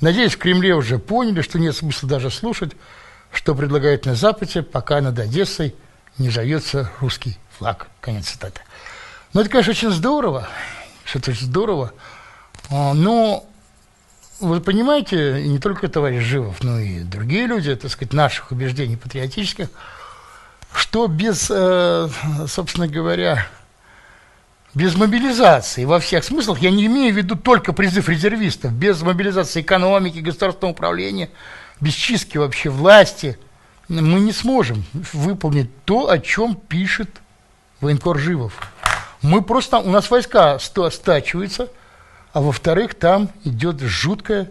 Надеюсь, в Кремле уже поняли, что нет смысла даже слушать, что предлагают на Западе, пока над Одессой не жается русский флаг. Конец цитаты. Ну, это, конечно, очень здорово, это очень здорово, А, но вы понимаете, и не только товарищ Живов, но и другие люди, так сказать, наших убеждений патриотических, что без, э, собственно говоря, без мобилизации во всех смыслах, я не имею в виду только призыв резервистов, без мобилизации экономики, государственного управления, без чистки вообще власти, мы не сможем выполнить то, о чем пишет военкор Живов. Мы просто, у нас войска сто- стачиваются, а во-вторых, там идет жуткая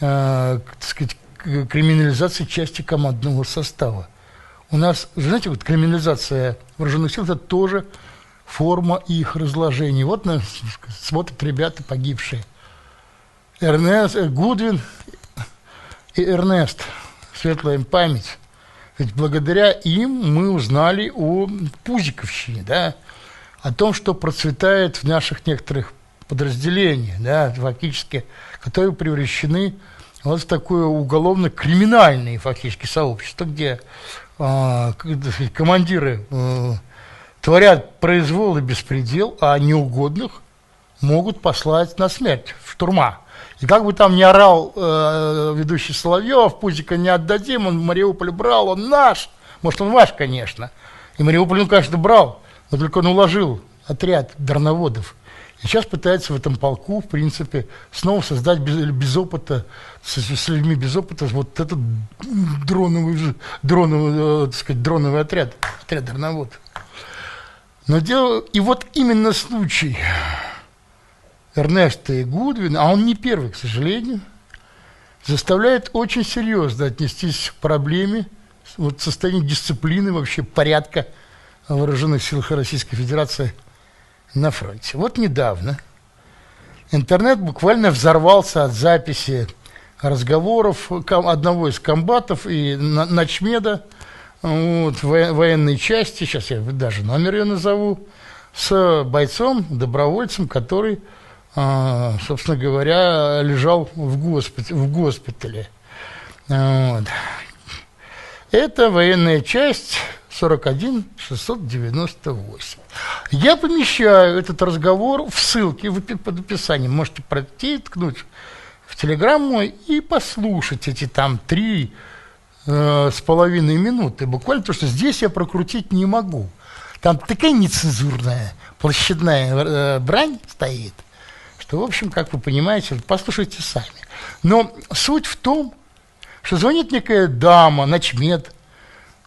э, так сказать, криминализация части командного состава. У нас, знаете, вот криминализация вооруженных сил – это тоже форма их разложения. Вот нас смотрят ребята погибшие. Эрнест, э, Гудвин и Эрнест, светлая им память. Ведь благодаря им мы узнали о Пузиковщине, да, о том, что процветает в наших некоторых подразделениях, да, фактически, которые превращены вот в такое уголовно-криминальное фактически сообщество, где сказать, командиры э, творят произвол и беспредел, а неугодных могут послать на смерть, в штурма. И как бы там ни орал э, ведущий Соловьев, Пузика не отдадим, он Мариуполь брал, он наш. Может, он ваш, конечно. И Мариуполь, он, конечно, брал, но только он уложил отряд дарноводов. И сейчас пытается в этом полку, в принципе, снова создать без, без опыта, с, с людьми без опыта, вот этот дроновый, дроновый, э, так сказать, дроновый отряд, отряд дарноводов. Но дело, и вот именно случай Эрнеста и Гудвина, а он не первый, к сожалению, заставляет очень серьезно отнестись к проблеме вот, состояния дисциплины, вообще порядка вооруженных силах Российской Федерации на фронте. Вот недавно интернет буквально взорвался от записи разговоров одного из комбатов и на- начмеда вот, во- военной части, сейчас я даже номер ее назову, с бойцом, добровольцем, который, а, собственно говоря, лежал в, госпит- в госпитале. Вот. Это военная часть 41698. Я помещаю этот разговор в ссылке в под описанием. Можете пройти, ткнуть в телеграм мой и послушать эти там три э, с половиной минуты. Буквально то, что здесь я прокрутить не могу. Там такая нецензурная, площадная э, брань стоит, что, в общем, как вы понимаете, послушайте сами. Но суть в том, что звонит некая дама, начмет,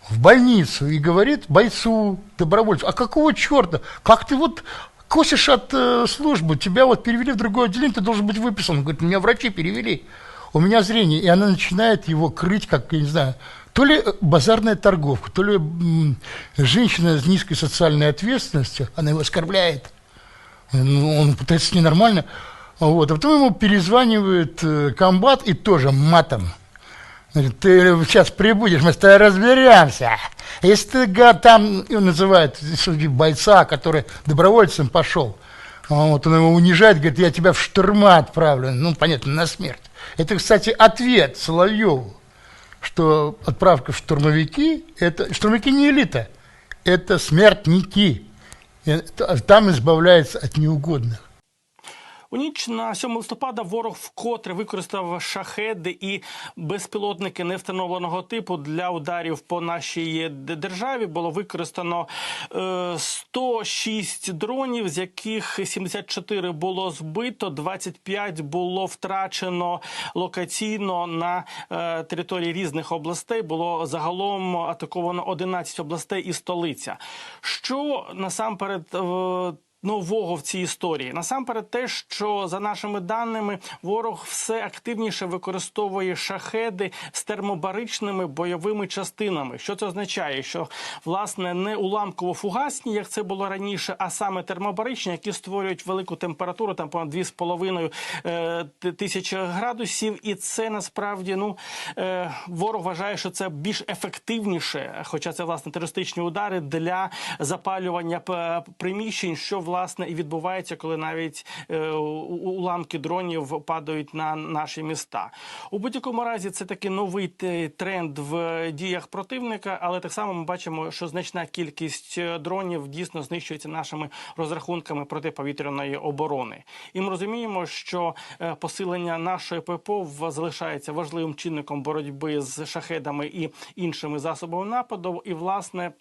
в больницу и говорит бойцу, добровольцу, а какого черта, как ты вот косишь от э, службы, тебя вот перевели в другое отделение, ты должен быть выписан. Он говорит, меня врачи перевели, у меня зрение. И она начинает его крыть, как, я не знаю, то ли базарная торговка, то ли женщина с низкой социальной ответственностью, она его оскорбляет. Ну, он пытается ненормально. Вот. А потом ему перезванивает э, комбат и тоже матом. Говорит, ты сейчас прибудешь, мы с тобой разберемся. Если ты, там, он называет судьи бойца, который добровольцем пошел, вот он его унижает, говорит, я тебя в штурма отправлю, ну, понятно, на смерть. Это, кстати, ответ Соловьеву, что отправка в штурмовики, это штурмовики не элита, это смертники. Там избавляется от неугодных. У ніч на 7 листопада ворог вкотре використав шахеди і безпілотники невстановленого типу для ударів по нашій державі. Було використано е, 106 дронів, з яких 74 було збито, 25 було втрачено локаційно на е, території різних областей. Було загалом атаковано 11 областей і столиця. Що насамперед. Нового в цій історії. Насамперед, те, що за нашими даними ворог все активніше використовує шахеди з термобаричними бойовими частинами. Що це означає? Що власне не уламково-фугасні, як це було раніше, а саме термобаричні, які створюють велику температуру, там понад 2,5 е, ти- тисячі градусів, і це насправді ну е, ворог вважає, що це більш ефективніше, хоча це власне терористичні удари для запалювання приміщень, що власне і відбувається, коли навіть е, уламки дронів падають на наші міста. У будь-якому разі це такий новий тренд в діях противника, але так само ми бачимо, що значна кількість е, дронів дійсно знищується нашими розрахунками протиповітряної оборони. І ми розуміємо, що е, посилення нашої ППО залишається важливим чинником боротьби з шахедами і іншими засобами нападу. І власне.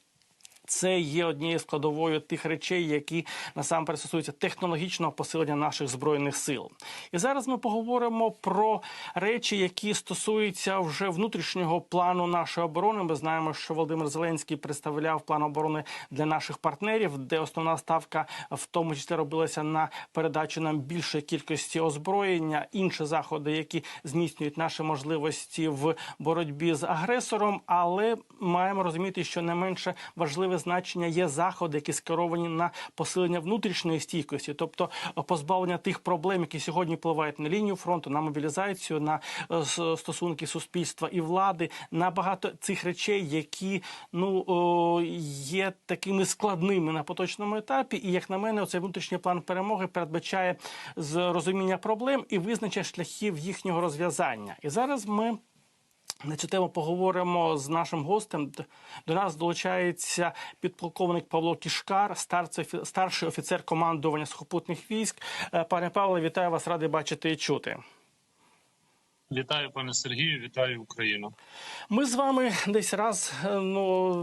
Це є однією складовою тих речей, які насамперед стосуються технологічного посилення наших збройних сил. І зараз ми поговоримо про речі, які стосуються вже внутрішнього плану нашої оборони. Ми знаємо, що Володимир Зеленський представляв план оборони для наших партнерів, де основна ставка в тому числі робилася на передачу нам більшої кількості озброєння, інші заходи, які зміцнюють наші можливості в боротьбі з агресором. Але маємо розуміти, що не менше важливе значення є заходи, які скеровані на посилення внутрішньої стійкості, тобто е, позбавлення тих проблем, які сьогодні впливають на лінію фронту, на мобілізацію, на е, стосунки суспільства і влади, на багато цих речей, які ну є такими складними на поточному етапі. І як на мене, цей внутрішній план перемоги передбачає з розуміння проблем і визначення шляхів їхнього розв'язання. І зараз ми. На цю тему поговоримо з нашим гостем. До нас долучається підполковник Павло Кішкар, старший офіцер командування сухопутних військ. Е, Пане Павле, вітаю вас, радий бачити і чути. Вітаю, пане Сергію, вітаю Україну. Ми з вами десь раз е, ну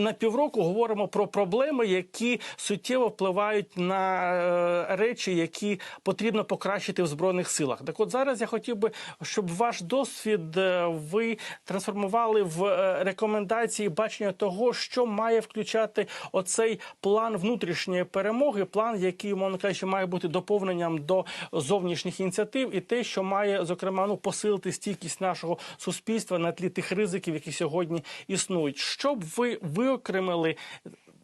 на півроку говоримо про проблеми, які суттєво впливають на е, речі, які потрібно покращити в збройних силах. Так, от зараз я хотів би, щоб ваш досвід е, ви трансформували в рекомендації бачення того, що має включати оцей план внутрішньої перемоги, план, який мовно кажучи, має бути доповненням до зовнішніх ініціатив, і те, що має зокрема ну посилити стійкість нашого суспільства на тлі тих ризиків, які сьогодні існують. Що б ви виокремили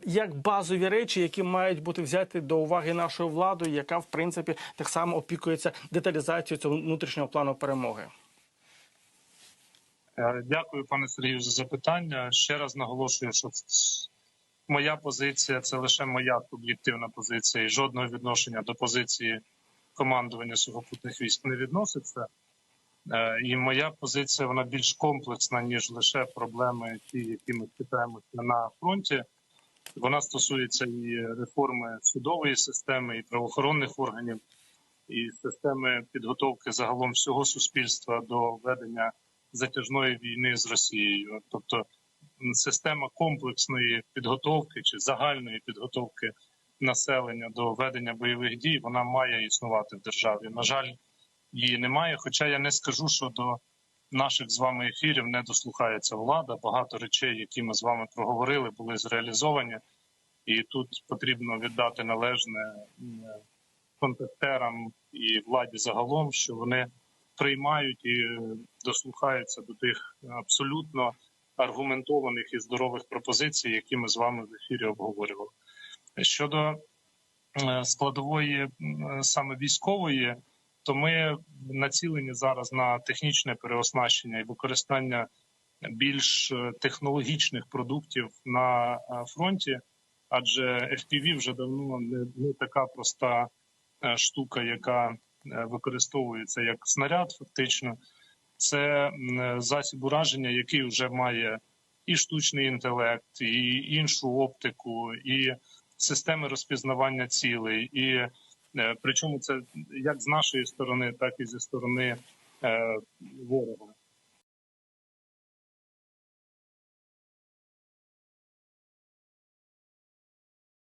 як базові речі, які мають бути взяті до уваги нашою владою, яка в принципі так само опікується деталізацією цього внутрішнього плану перемоги? Е, Дякую, пане Сергію, за запитання. Ще раз наголошую, що моя позиція це лише моя суб'єктивна позиція, і жодного відношення до позиції командування сухопутних військ не відноситься. Е, І моя позиція вона більш комплексна ніж лише проблеми, ті, які ми питаємося на фронті. Вона стосується і реформи судової системи, і правоохоронних органів, і системи підготовки загалом всього суспільства до ведення затяжної війни з Росією, тобто система комплексної підготовки чи загальної підготовки населення до ведення бойових дій, вона має існувати в державі. На жаль, її немає. Хоча я не скажу, що до наших з вами ефірів не дослухається влада. Багато речей, які ми з вами проговорили, були зреалізовані, і тут потрібно віддати належне контактерам і владі загалом, що вони приймають і е, дослухаються до тих абсолютно аргументованих і здорових пропозицій, які ми з вами в ефірі обговорювали. Щодо е, складової саме військової, то ми націлені зараз на технічне переоснащення і використання більш е, технологічних продуктів на е, фронті, адже FPV вже давно не, така проста е, штука, яка використовується як снаряд, фактично. Це засіб ураження, який вже має і штучний інтелект, і іншу оптику, і системи розпізнавання цілей. І причому це як з нашої сторони, так і зі сторони е, ворога.